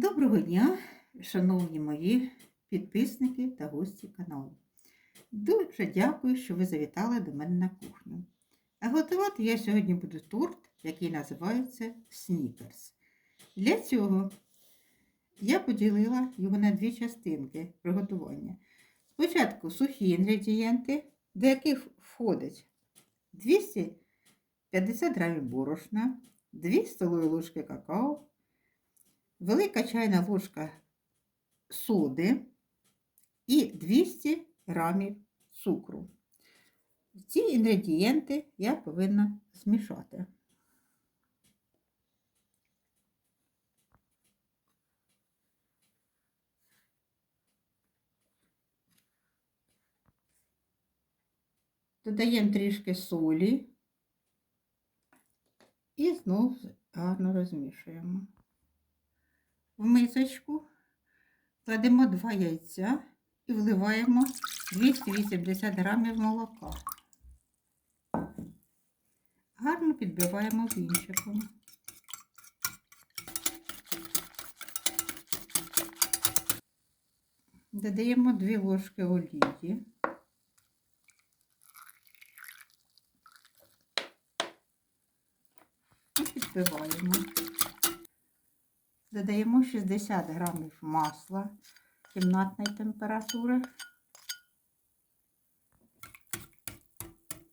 Доброго дня, шановні мої підписники та гості каналу. Дуже дякую, що ви завітали до мене на кухню. А готувати я сьогодні буду торт, який називається снікерс. Для цього я поділила його на дві частинки приготування. Спочатку сухі інгредієнти, до яких входить 250 грамів борошна, 2 столові ложки какао, велика чайна ложка соди і 200 грамів цукру. Ці інгредієнти я повинна змішати. Додаємо трішки солі і знову гарно розмішуємо. В мисочку кладемо 2 яйця і вливаємо 280 грамів молока. Гарно підбиваємо вінчиком. Додаємо 2 ложки олії. І підбиваємо. Додаємо 60 грамів масла кімнатної температури.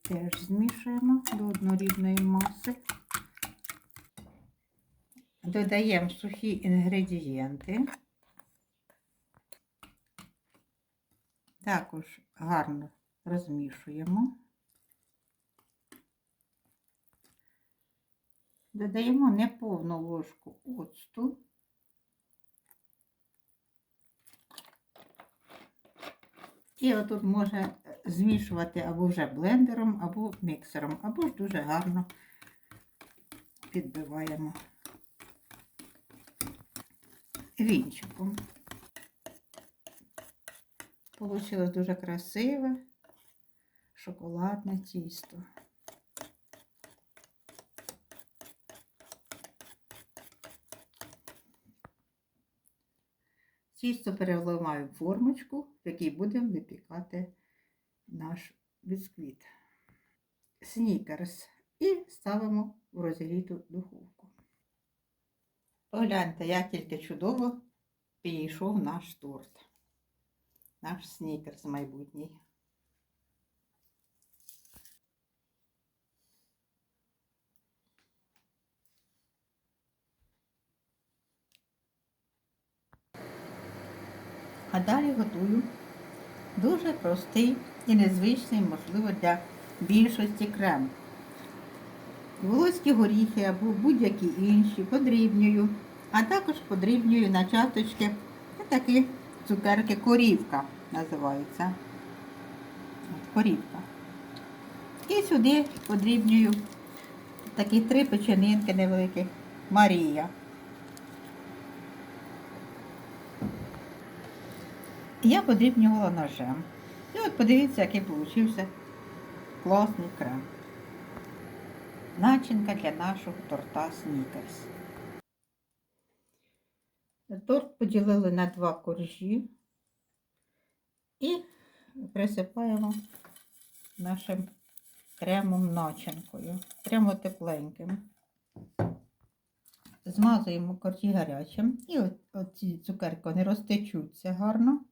Теж змішуємо до однорідної маси. Додаємо сухі інгредієнти. Також гарно розмішуємо. Додаємо неповну ложку оцту. І отут можна змішувати або вже блендером, або міксером, або ж дуже гарно підбиваємо вінчиком. Получилось дуже красиве шоколадне тісто. Тісто переливаю в формочку, в якій будемо випікати наш бісквіт. Снікерс. І ставимо в розігріту духовку. Погляньте, як тільки чудово підійшов наш торт. Наш снікерс майбутній. А далі готую дуже простий і незвичний, можливо, для більшості крем. Волоські горіхи або будь-які інші подрібнюю, а також подрібнюю на часточки такі цукерки корівка називаються. Корівка. І сюди подрібнюю такі три печенинки невеликих Марія. Я подрібнювала ножем. І от подивіться, який получився класний крем. Начинка для нашого торта Снікерс. Торт поділили на два коржі і присипаємо нашим кремом начинкою, прямо тепленьким. Змазуємо коржі гарячим і оці цукерки вони розтечуться гарно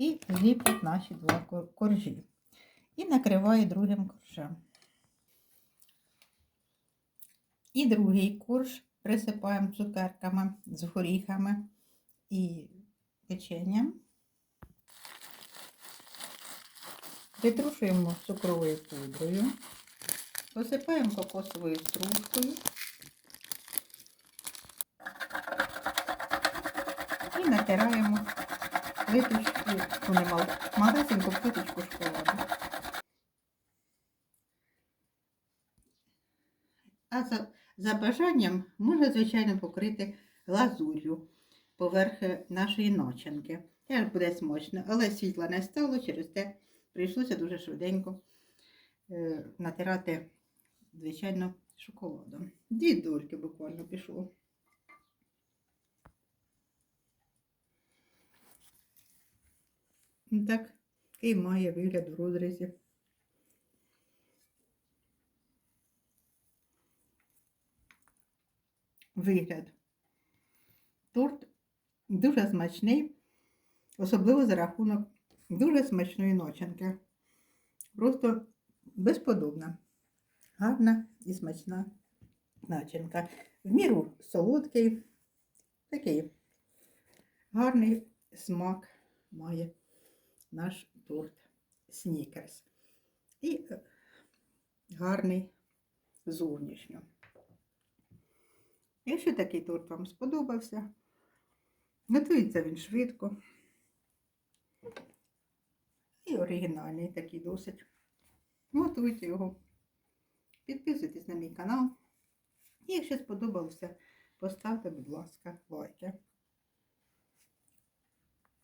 і зліплять наші два коржі. І накриваю другим коржем. І другий корж присипаємо цукерками з горіхами і печенням. Притрушуємо цукровою пудрою, посипаємо кокосовою стружкою і натираємо плиточку, не малесеньку плиточку шоколаду. А за, за бажанням можна, звичайно, покрити глазур'ю поверх нашої начинки. Теж буде смачно, але світла не стало, через те прийшлося дуже швиденько е, натирати, звичайно, шоколадом. Дві дольки буквально пішло. Так, такий має вигляд у розрізі. Вигляд. Торт дуже смачний, особливо за рахунок дуже смачної начинки. Просто безподобна, гарна і смачна начинка. В міру солодкий, такий гарний смак має наш торт Снікерс. І е, гарний зовнішньо. Якщо такий торт вам сподобався, готується він швидко. І оригінальний такий досить. Готуйте його. Підписуйтесь на мій канал. І якщо сподобався, поставте, будь ласка, лайки.